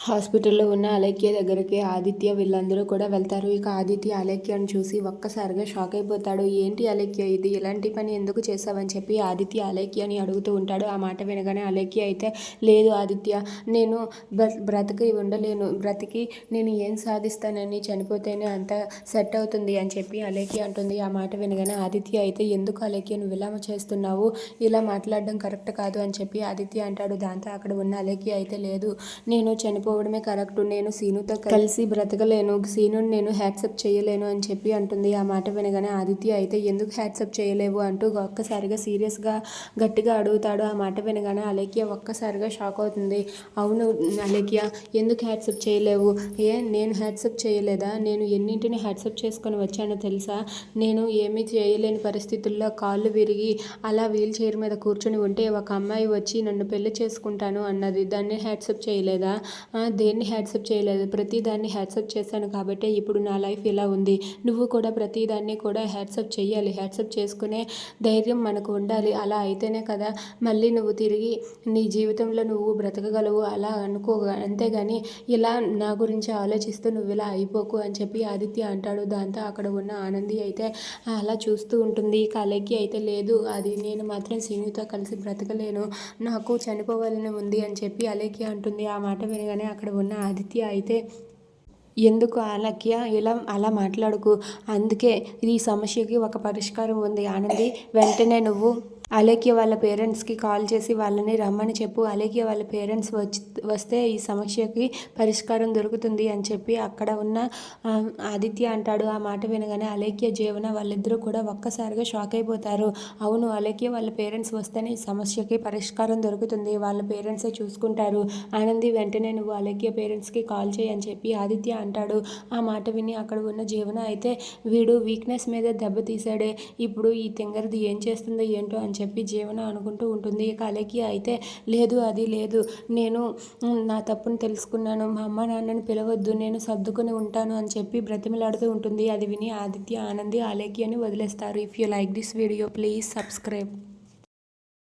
హాస్పిటల్లో ఉన్న అలేఖ్య దగ్గరికి ఆదిత్య వీళ్ళందరూ కూడా వెళ్తారు. ఇక ఆదిత్య అలేఖ్యను చూసి ఒక్కసారిగా షాక్ అయిపోతాడు. ఏంటి అలేఖ్య ఇది? ఇలాంటి పని ఎందుకు చేసావని చెప్పి ఆదిత్య అలేఖ్యని అడుగుతూ ఉంటాడు. ఆ మాట వినగానే అలేఖ్య అయితే లేదు ఆదిత్య నేను బ్రతికి ఉండలేను. బ్రతికి నేను ఏం సాధిస్తానని చనిపోతేనే అంత సెట్ అవుతుంది అని చెప్పి అలేఖ్య అంటుంది. ఆ మాట వినగానే ఆదిత్య అయితే ఎందుకు అలేఖ్య నువ్వు ఇలా చేస్తున్నావు? ఇలా మాట్లాడడం కరెక్ట్ కాదు అని చెప్పి ఆదిత్య అంటాడు. దాంతో అక్కడ ఉన్న అలేఖ్య అయితే లేదు నేను చనిపో వెళ్ళిపోవడమే కరెక్ట్. నేను సీనుతో కలిసి బ్రతకలేను. సీనుని నేను హ్యాట్సప్ చేయలేను అని చెప్పి అంటుంది. ఆ మాట వినగానే ఆదిత్య అయితే ఎందుకు హ్యాట్సప్ చేయలేవు అంటూ ఒక్కసారిగా సీరియస్గా గట్టిగా అడుగుతాడు. ఆ మాట వినగానే అలేఖ్య ఒక్కసారిగా షాక్ అవుతుంది. అవును అలేఖ్య ఎందుకు హ్యాట్సప్ చేయలేవు? ఏ నేను హ్యాట్సప్ చేయలేదా? నేను ఎన్నింటిని హ్యాట్సప్ చేసుకొని వచ్చానో తెలుసా? నేను ఏమీ చేయలేని పరిస్థితుల్లో కాళ్ళు విరిగి అలా వీల్ చైర్ మీద కూర్చొని ఉంటే ఒక అమ్మాయి వచ్చి నన్ను పెళ్ళి చేసుకుంటాను అన్నది. దాన్ని హ్యాట్సప్ చేయలేదా? దేన్ని హ్యాట్సప్ చేయలేదు. ప్రతి దాన్ని హ్యాట్సప్ చేశాను కాబట్టి ఇప్పుడు నా లైఫ్ ఇలా ఉంది. నువ్వు కూడా ప్రతిదాన్ని కూడా హ్యాట్సప్ చేయాలి హ్యాట్సప్ చేసుకునే ధైర్యం మనకు ఉండాలి. అలా అయితేనే కదా మళ్ళీ నువ్వు తిరిగి నీ జీవితంలో నువ్వు బ్రతకగలవు అలా అనుకో. అంతేగాని ఇలా నా గురించి ఆలోచిస్తూ నువ్వు ఇలా అయిపోకు అని చెప్పి ఆదిత్య అంటాడు. దాంతో అక్కడ ఉన్న ఆనంది అయితే అలా చూస్తూ ఉంటుంది. కళకి అయితే లేదు. అది నేను మాత్రం సీనుతో కలిసి బ్రతకలేను. నాకు చనిపోవాలని ఉంది అని చెప్పి అలేకి అంటుంది. ఆ మాట వినగానే అక్కడ ఉన్న ఆదిత్య అయితే ఎందుకు అలక్య ఇలా అలా మాట్లాడుకు. అందుకే ఈ సమస్యకి ఒక పరిష్కారం ఉంది ఆనంది. వెంటనే నువ్వు అలేఖ్య వాళ్ళ పేరెంట్స్కి కాల్ చేసి వాళ్ళని రమ్మని చెప్పు అలేఖ్య వాళ్ళ పేరెంట్స్ వచ్చి వస్తే ఈ సమస్యకి పరిష్కారం దొరుకుతుంది అని చెప్పి అక్కడ ఉన్న ఆదిత్య అంటాడు ఆ మాట వినగానే అలేఖ్య జీవన వాళ్ళిద్దరూ కూడా ఒక్కసారిగా షాక్ అయిపోతారు. అవును అలేఖ్య వాళ్ళ పేరెంట్స్ వస్తేనే ఈ సమస్యకి పరిష్కారం దొరుకుతుంది. వాళ్ళ పేరెంట్సే చూసుకుంటారు. ఆనంది వెంటనే నువ్వు అలేఖ్య పేరెంట్స్కి కాల్ చేయి అని చెప్పి ఆదిత్య అంటాడు. ఆ మాట విని అక్కడ ఉన్న జీవన అయితే వీడు వీక్నెస్ మీద దెబ్బ తీసాడే ఇప్పుడు ఈ తింగరది ఏం చేస్తుందో ఏంటో అని చెప్పి జీవన అనుకుంటూ ఉంటుంది. ఇక అయితే లేదు అది లేదు. నేను నా తప్పును తెలుసుకున్నాను. మా అమ్మ నాన్నని పిలవద్దు. నేను సర్దుకొని ఉంటాను అని చెప్పి బ్రతిమలాడుతూ ఉంటుంది. అది విని ఆదిత్య ఆనంది అలేఖ్యని వదిలేస్తారు. If you like this video please subscribe